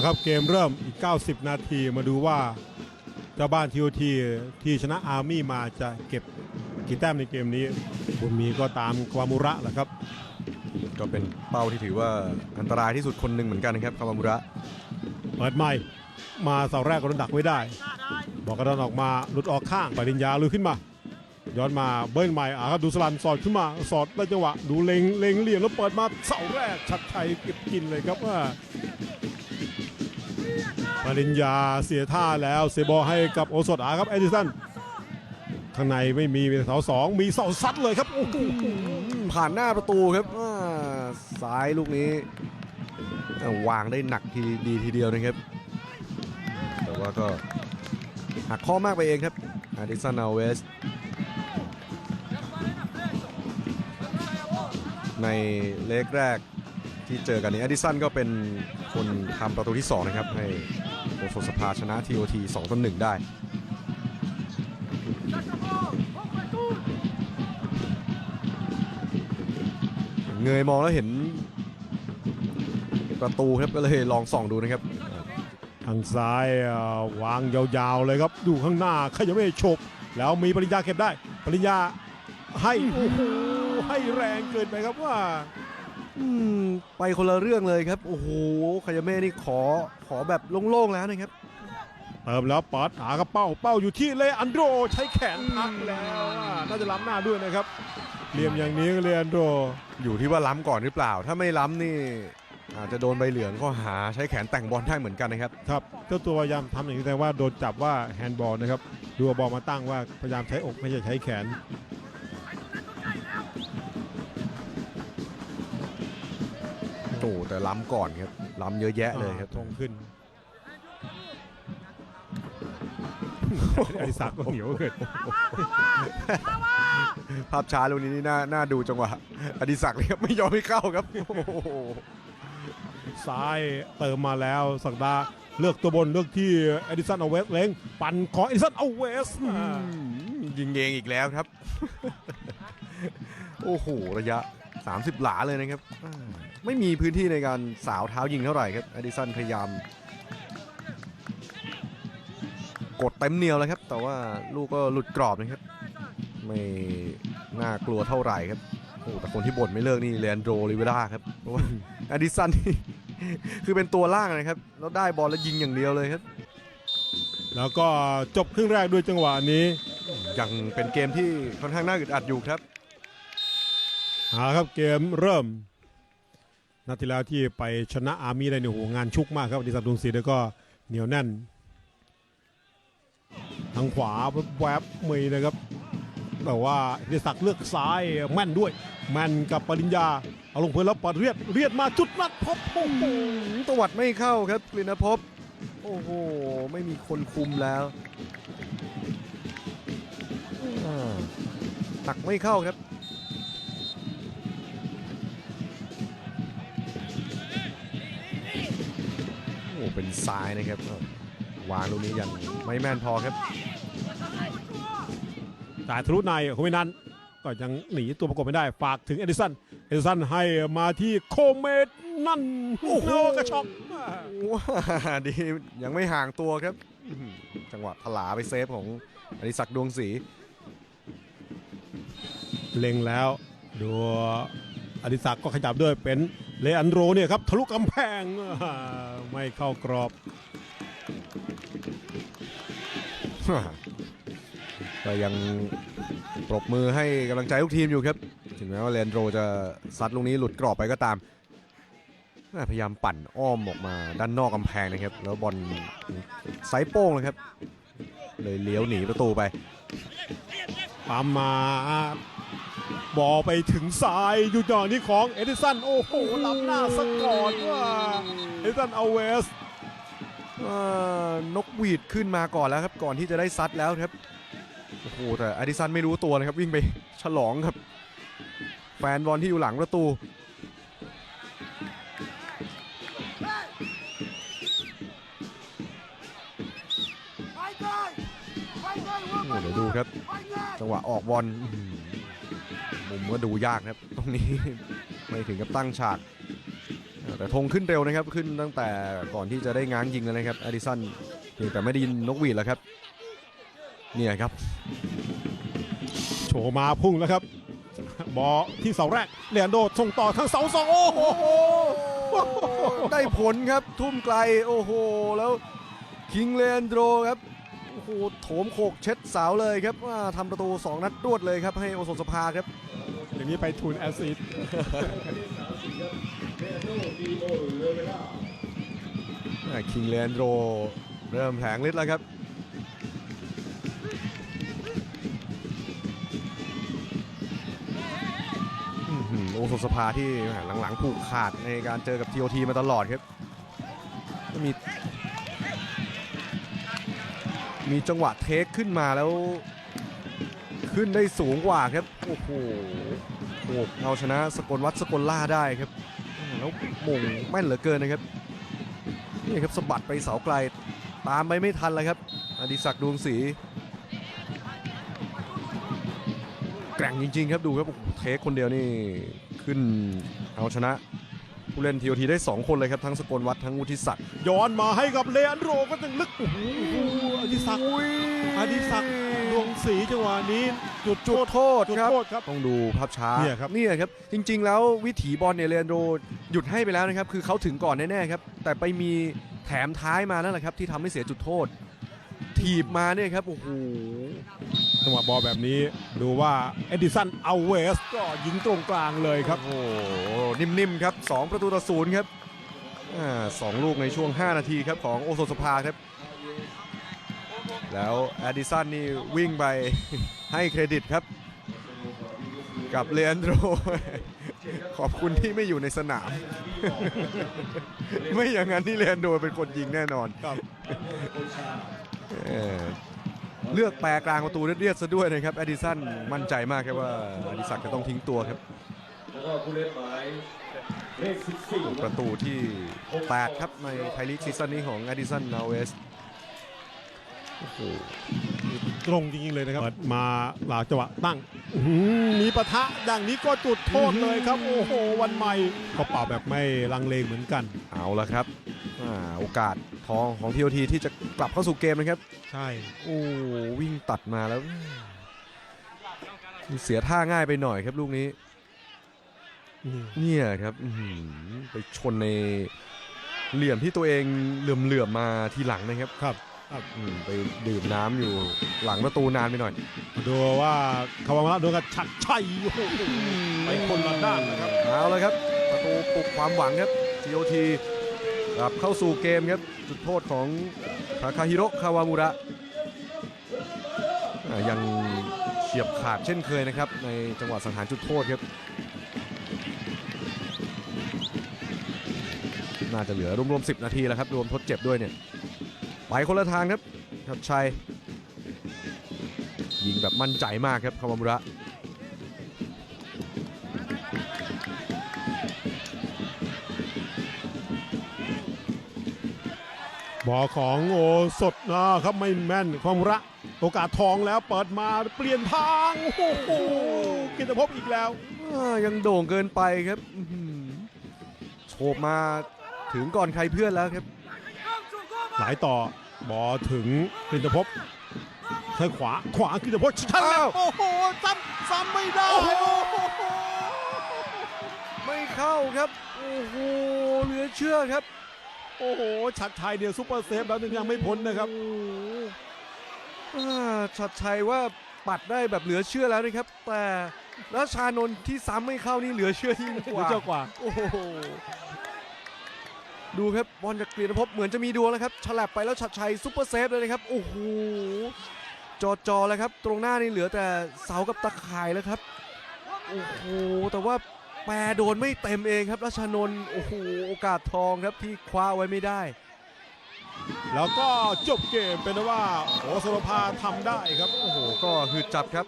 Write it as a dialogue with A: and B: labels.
A: เอาครับเกมเริ่มอีก 90 นาทีมาดูว่าเจ้าบ้านทีโอทีที่ชนะอาร์มี่มาจะเก็บกี่แต้มในเกมนี้บุญมีก็ตามความุระแหละครับ
B: ก็เป็นเป้าที่ถือว่าอันตรายที่สุดคนหนึ่งเหมือนกันนะครับคาวามุระ
A: เปิดใหม่มาเสาแรกก็โดนดักไว้ได้ บอกกระดอนออกมาหลุดออกข้างปริญญาลุยขึ้นมา ย้อนมาเบิ้ลใหม่อะครับดูสลันสอดขึ้นมา สอดได้จังหวะ ดูเล็งเล็งเหลี่ยมแล้วเปิดมาเสาแรกชัดชัยเก็บกินเลยครับว่า ปริญญาเสียท่าแล้วเสียบอลให้กับโอสดอาครับเอดิสันข้างในไม่มีมีเสาสองมีเสาซัดเลยครับโอ้โห
B: ผ่านหน้าประตูครับซ้ายลูกนี้วางได้หนักทีดีทีเดียวนะครับ แต่ว่าก็หักข้อมากไปเองครับอาดิสันอาเวส ในเลกแรกที่เจอกันนี้อดิสันก็เป็นคนทำประตูที่ 2 นะครับให้ โอโซสภาชนะ TOT 2ต่อ1ได้เงยมองแล้วเห็นประตูครับก็เลยลองส่องดูนะครับ
A: ทางซ้ายวางยาวๆเลยครับ ดูข้างหน้าขยับไม่ฉกแล้วมีปริญญาเก็บได้ ปริญญาให้โอ้โหให้แรงเกินไปครับว่า
B: ไปคนละเรื่องเลยครับ โอ้โหคายาเม่นี่ขอขอแบบโล่งๆแล้วนะครับ
A: เติมแล้วปัดหากระเป้าเป้าอยู่ที่เลอันโดใช้แขนพักแล้วอะน่าจะล้ำหน้าด้วยนะครับเหลี่ยมอย่างนี้ก็เลอันโด
B: อยู่ที่ว่าล้ำก่อนหรือเปล่า ถ้าไม่ล้ำนี่ อาจจะโดนใบเหลืองข้อหาใช้แขนแต่งบอลได้เหมือนกันนะครับ
A: ครับเจ้าตัวพยายามทำอย่างนี้แต่ว่าโดนจับว่าแฮนด์บอลนะครับดูเอาบอลมาตั้งว่าพยายามใช้อกไม่ใช่ใช้แขน
B: โอ้แต่ล้ำก่อนครับล้ำเยอะแยะเลยครับ
A: ตรงขึ้นอดิศักดิ์ก็เหนียวเกิน
B: ภาพช้าลูกนี้นี่น่าน่าดูจังหวะอดิศักดิ์เลยครับไม่ยอมให้เข้าครับโอ้โห
A: ซ้ายเติมมาแล้วสักดาเลือกตัวบนเลือกที่เอดิสันเอาเวสเล้งปั่นของเอดิสันเอาเวส
B: อืมยิงเองอีกแล้วครับ โอ้โห ระยะ 30 หลาเลยนะครับอ่า ไม่มีพื้นที่ในการสาวเท้ายิงเท่าไหร่ครับอดิสันพยายาม กดเต็มเหนียวเลยครับ แต่ว่าลูกก็หลุดกรอบนะครับ ไม่น่ากลัวเท่าไหร่ครับโอ้แต่คนที่บ่นไม่เลิกนี่เลนโดรลิเวราครับเพราะว่าอดิสันนี่คือเป็นตัวล่างนะครับ แล้วได้บอลแล้วยิงอย่างเดียวเลยครับ
A: แล้วก็จบครึ่งแรกด้วยจังหวะนี้
B: ยังเป็นเกมที่ค่อนข้างน่าอึดอัดอยู่ครับ
A: หาครับเกมเริ่ม นัดที่แล้วที่ไปชนะอาร์มี่ได้เนี่ยโหงานชุกมากครับอดิสันดุงศรีแล้วก็เหนียวแน่น ทางขวาแวบมีนะครับ แต่ว่าอดิศักดิ์เลือกซ้ายแม่นด้วย แม่นกับปริญญา เอาลงพื้นแล้วปัดเรียดเรียดมาจุดนัดพบโอ้โห
B: ตวัดไม่เข้าครับกลินภพโอ้โหไม่มีคนคุมแล้วอ่าตักไม่เข้าครับ เป็นซ้ายนะครับวางลูกนี้ยังไม่แม่นพอครับ
A: จ่ายทะลุในโคเมนันก็ยังหนีตัวประกบไม่ได้ฝากถึงเอดิสันเอดิสันให้มาที่โคเมนนั่นโอ้โหกระชอก
B: ว้าดียังไม่ห่างตัวครับอื้อหือจังหวะถลาไปเซฟของอดิศักดิ์ดวงศรี
A: เล็งแล้วดูอดิศักดิ์ก็ขยับด้วยเป็น เลอันโรเนี่ยครับทะลุกำแพงไม่เข้ากรอบ
B: ก็ยังปรบมือให้กำลังใจทุกทีมอยู่ครับ ถึงแม้ว่าเลนโดรจะซัดลูกนี้หลุดกรอบไปก็ตาม พยายามปั่นอ้อมออกมาด้านนอกกำแพงนะครับ แล้วบอลไซส์โป้งเลยครับ เลยเลี้ยวหนีประตูไป
A: ปั๊มมาบอไปถึงซ้ายอยู่จอนี้ของเอดิสัน โอ้โหล้ำหน้าสะก่อนว่าเอดิสันเอาเวส
B: นกหวีดขึ้นมาก่อนแล้วครับ ก่อนที่จะได้ซัดแล้วครับ โอ้โห แต่อดิสันไม่รู้ตัวนะครับ วิ่งไปฉลองครับ แฟนบอลที่อยู่หลังประตู โอ้เดี๋ยวดูครับ จังหวะออกบอลอื้อหือมุมก็ดูยากครับ ตรงนี้ไม่ถึงกับตั้งฉาก แต่ธงขึ้นเร็วนะครับ ขึ้นตั้งแต่ก่อนที่จะได้ง้างยิงแล้วนะครับอดิสันเพียงแต่ไม่ได้ยินนกหวีดแล้วครับเนี่ยครับ
A: โฉมาพุ่งแล้วครับ บอลที่เสาแรกเลอันโดส่งต่อทางเสาสองโอ้โห
B: ได้ผลครับทุ่มไกลโอ้โหแล้วคิงเลนโดรครับ โอ้โหโถมโขกเช็ดเสาเลยครับว่าทำประตู 2 นัดรวดเลยครับให้โอสถสภาครับ
A: อย่างนี้ไปทุนแอซิด
B: คิงเลนโดรเริ่มแผลงฤทธิ์แล้วครับอื้อหือโอสถสภาที่หลังๆผูกขาดในการเจอกับ TOT มาตลอดครับก็มี มีจังหวะเทคขึ้นมาแล้ว ขึ้นได้สูงกว่าครับ โอ้โหโขกเอาชนะสกลวัดสกลล่าได้ครับแล้วมงแม่นเหลือเกินนะครับนี่ครับสะบัดไปเสาไกล ตามไปไม่ทันเลยครับ อดิศักดวงศรีแกร่งจริง ๆ ครับดูครับโอ้โหเทคคนเดียวนี่ขึ้นเอาชนะ ผู้เล่นทีโอทีได้ 2 คนเลยครับ ทั้งสกลวัดทั้งวุฒิศักดิ์
A: ย้อนมาให้กับเลอันโดก็ยังลึกโอ้โหอดิศักดิ์อดิศักดิ์ดวงศรีจังหวะนี้ จุด
B: จุดโทษ
A: จุด
B: ครับ
A: โทษครับ
B: ต้องดูภาพช้า
A: เนี่ยครับ
B: เนี่ยครับ จริง ๆ แล้ววิถีบอลเนี่ยเลนโดหยุดให้ไปแล้วนะครับ คือเขาถึงก่อนแน่ๆครับ แต่ไปมีแถมท้ายมานั่นแหละครับที่ทำให้เสียจุดโทษ ถีบมาเนี่ยครับโอ้โห
A: จังหวะบอลแบบนี้ดูว่าเอดิสันเอาเวสก็ยิงตรงกลางเลยครับ
B: โอ้โหนิ่มๆครับ 2 ประตูต่อศูนย์ครับอ่าสองลูกในช่วง 5 นาทีครับของโอโซสภาครับ แล้วแอดดิสันนี่วิ่งไปให้เครดิตครับ กับเลอันโดรขอบคุณที่ไม่อยู่ในสนาม ไม่อย่างนั้นนี่เลอันโดรเป็นคนยิงแน่นอน
A: ครับ
B: เออเลือกแปรกลางประตูเรียดๆซะด้วยนะครับแอดดิสันมั่นใจมากครับว่าอดิศักดิ์จะต้องทิ้งตัวครับ
C: แล้วก็ผู้เล่นหมายเลข14
B: ประตูที่ 8 ครับในไทยลีกซีซั่นนี้ของอดิสันนาเวสโอ้โห
A: ตรงจริงๆเลยนะครับเปิดมาหลากจังหวะตั้งอื้อหือมีปะทะอย่างนี้ก็จุดโทษเลยครับ โอ้โห วันใหม่ก็เป่าแบบไม่ลังเลเหมือนกัน
B: เอาละครับอ่า โอกาสทองของทีโอทีที่จะกลับเข้าสู่เกมนะครับ
A: ใช่
B: โอ้วิ่งตัดมาแล้วเสียท่าง่ายไปหน่อยครับลูกนี้
A: นี่
B: เนี่ยครับอื้อหือไปชนในเหลี่ยมที่ตัวเองเหลื่อมๆมาทีหลังนะครับ
A: ครับ
B: อืมไปดื่มน้ำอยู่หลังประตูนานไปหน่อย
A: ดูว่าคาวามาระโดนกับชัดชัยโอ้โหไปคนละด้านนะครับ
B: เอาละครับ ประตูปลุกความหวังครับ GOT กลับเข้าสู่เกมครับ จุดโทษของทาคาฮิโรคาวามุระยังเฉียบขาดเช่นเคยนะครับ ในจังหวะสังหารจุดโทษครับ น่าจะเหลือรวมๆ10 นาทีแล้วครับ รวมทดเจ็บด้วยเนี่ย ไปคนละทางครับชัดชัย ยิงแบบมั่นใจมากครับคาวามุระ
A: อลของโอสดนะครับไม่แม่นความระ โอกาสทองแล้วเปิดมาเปลี่ยนทางโอ้โหกิตภพอีกแล้ว
B: อ่ายังโด่งเกินไปครับอื้อหือโฉบมาถึงก่อนใครเพื่อนแล้วครับ
A: หลายต่อบอลถึงกิตภพใช้ขวาขวากิตภพชันแล้ว
B: อ้าว
A: โอ้โหซ้ำซ้ำไม่ได้โอ้โห
B: ไม่เข้าครับ โอ้โหเหลือเชื่อครับ
A: โอ้โห ชัดชัยเดียวซุปเปอร์เซฟแล้วยังไม่พ้นนะครับ
B: โอ้โหอ่าชัดชัยว่าปัดได้แบบเหลือเชื่อแล้วนะครับ แต่แล้วชานนท์ที่ซ้ำไม่เข้านี่เหลือเชื่อยิ่งก
A: หรือ
B: ว่า
A: เจ้ากว่า
B: โอ้โห ดูครับบอลจากกรีนภพเหมือนจะมีดวงแล้วครับฉลับไปแล้วชัดชัยซุปเปอร์เซฟเลยนะครับ โอ้โห จอจอแล้วครับ ตรงหน้านี่เหลือแต่เสากับตะข่ายแล้วครับ โอ้โห แต่ว่า แปรโดนไม่เต็มเองครับรัชนนท์โอ้โหโอกาสทองครับที่คว้าไว้ไม่ได้
A: แล้วก็จบเกมเป็นว่าโอสรภาทำได้ครับ
B: โอ้โหก็คือจับครับ